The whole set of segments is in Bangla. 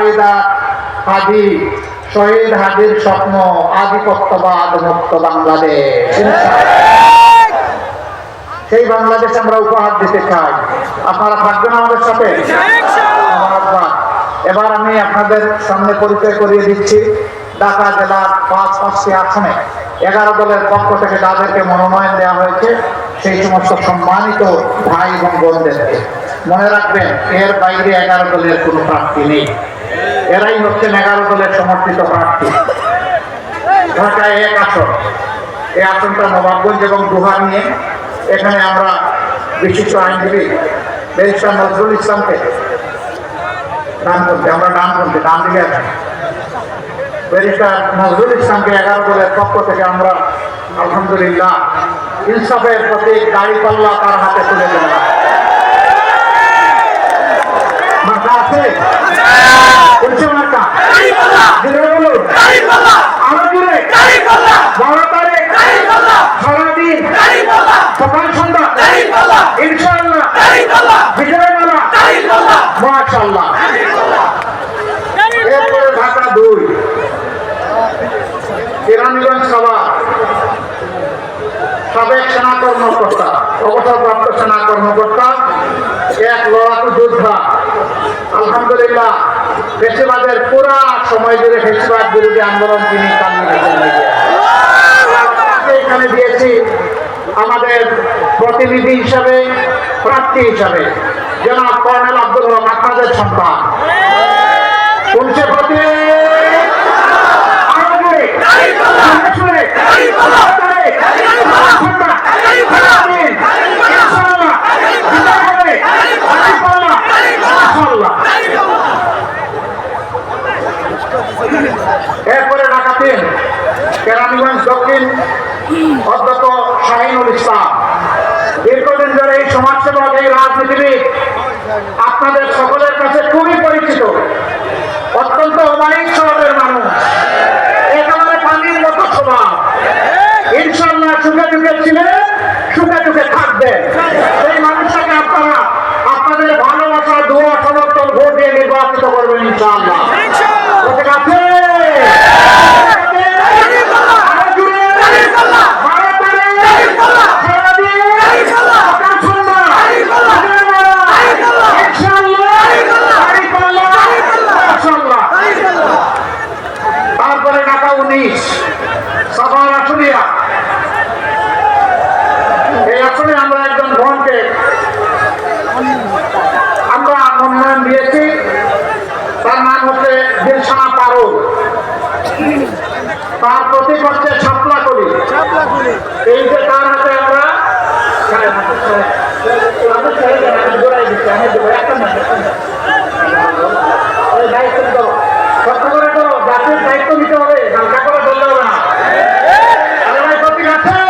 শাহিদা হাদি, শহীদ হাদির স্বপ্ন, আধিপত্যবাদ মুক্ত বাংলাদেশ। সেই বাংলাদেশ আমরা উপহার দিতে চাই। আপনারা থাকবেন আমাদের সাথে? এবার আমি আপনাদের সামনে পরিচয় করিয়ে দিচ্ছি। ঢাকা জেলার পাঁচ পাঁচটি আসনে। এগারো দলের পক্ষ থেকে যাদেরকে মনোনয়ন দেওয়া হয়েছে। সেই সমস্ত সম্মানিত ভাই এবং বোনদেরকে। মনে রাখবেন, এর বাইরে এগারো দলের কোনো প্রার্থী নেই। এরাই হচ্ছেন এগারো দলের সমর্থিত প্রার্থী। ঢাকায় এক আসন। এই আসনটা নবাবগঞ্জ এবং দুহা নিয়ে। এখানে আমরা বিশিষ্ট আইনজীবী ব্যারিস্টার নজরুল ইসলামকে দান করতে আমরা দান করতে দান দিকে আছি ব্যারিস্টার নজরুল ইসলামকে এগারো দলের পক্ষ থেকে আমরা আলহামদুলিল্লাহ ইনসাফের প্রতি গাড়ি পাল্লা তার হাতে তুলে দিলাম। মাশাআল্লাহ। এরপরে ঢাকা দুই। কেরানীগঞ্জ সভা। সাবেক সেনা কর্মকর্তা অবসরপ্রাপ্ত সেনা কর্মকর্তা এক লড়াকু যোদ্ধা। আলহামদুলিল্লাহ। ফেসিবাদের পুরা সময় জুড়ে ফেসিবাদ বিরোধী আন্দোলন তিনি এখানে দিয়েছি আমাদের প্রতিনিধি হিসাবে, প্রার্থী হিসাবে, জনাব কর্নেল আব্দুল রহমান আপনাদের সন্তান। শুনছে প্রতি আরও জোরে, জোরে, জোরে, সন্তান, আমিন, ইনশাআল্লাহ, বিজয় হবে, ইনশাআল্লাহ, ইনশাআল্লাহ। এরপরে ঢাকা তিন কেরানীগঞ্জ দক্ষিণ অধ্যক্ষ শাহিনুল ইসলাম। দীর্ঘদিন ধরে এই সমাজসেবক, এই রাজনীতিবিদ আপনাদের সকলের কাছে খুবই পরিচিত। অত্যন্ত অমায়িক স্বভাবের মানুষ। একেবারে পানির মতো স্বভাব। ইনশাল্লাহ সুখে দুঃখে ছিলেন, সুখে দুঃখে থাকবেন। সেই মানুষটাকে আপনারা আপনাদের ভালোবাসা, দোয়া, সমর্থন, ভোট দিয়ে নির্বাচিত করবেন ইনশাআল্লাহ ঠিক আছে আরও জোরে। বারো তারিখ। সারাদিন। সকাল সন্ধ্যা। ইনশাআল্লাহ। বাড়িপাল্লা। মাশাআল্লাহ। তারপরে ঢাকা উনিশ আসনে আমরা একজন বোনকে আমরা মনোনয়ন দিয়েছি। তার নাম হচ্ছে পারুল। তার প্রতীক হচ্ছে ছাপলা করি। এই যে তার হাতে আমরা দায়িত্ব নিতে হবে। শক্ত করে তো জাতির দায়িত্ব হবে হালকা করে বললে হবে না আরে ভাই প্রতীক আছে বলছে প্রতীক? জোরে সুরে? ইনশাআল্লাহ। মাশাআল্লাহ। বারো তারিখ। সারাদিন। সকাল সন্ধ্যা। ইনশাআল্লাহ।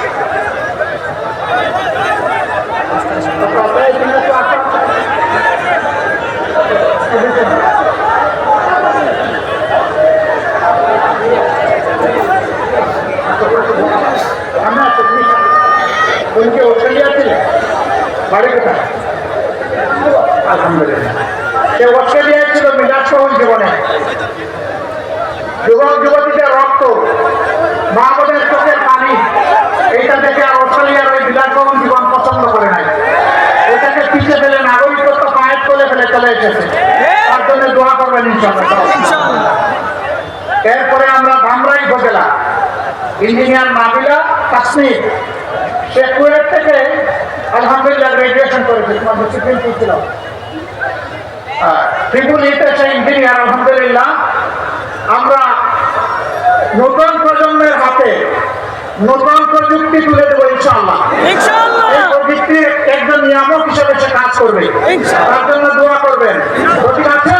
উনকে অস্ট্রেলিয়া ছিলেন বাড়ি কোথায়? আলহামদুলিল্লাহ। সে অস্ট্রেলিয়ায় ছিল বিলাসবহুল জীবনে। যুবক যুবতীদের রক্ত, মা বোনের চোখের পানি, এইটা দেখে আর অস্ট্রেলিয়ার ওই বিলাসবহুল জীবন পছন্দ করে নাই। এটাকে পিছিয়ে ফেলে নাগরিকত্ব পায়ের তোলে ফেলে চলে এসেছে। তার জন্য দোয়া করবেন এরপরে আমরা ধামরাই উপজেলা। ইঞ্জিনিয়ার নাবিলা কাশ্মীর সে কুয়েট থেকে আলহামদুলিল্লাহ গ্রাজুয়েশন করেছে তোমার ডিসিপ্লিন কি ছিল। ট্রিপুল ইতে ইঞ্জিনিয়ার আলহামদুলিল্লাহ। আমরা নতুন প্রজন্মের হাতে নতুন প্রযুক্তি তুলে দেবো ইনশাআল্লাহ। এই প্রযুক্তির একজন নিয়ামক হিসেবে সে কাজ করবে। তার জন্য দোয়া করবেন। ঠিক আছে?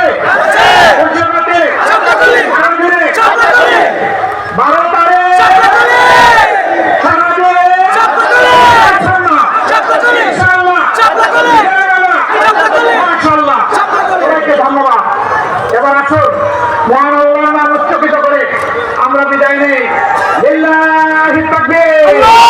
Amen. Amen.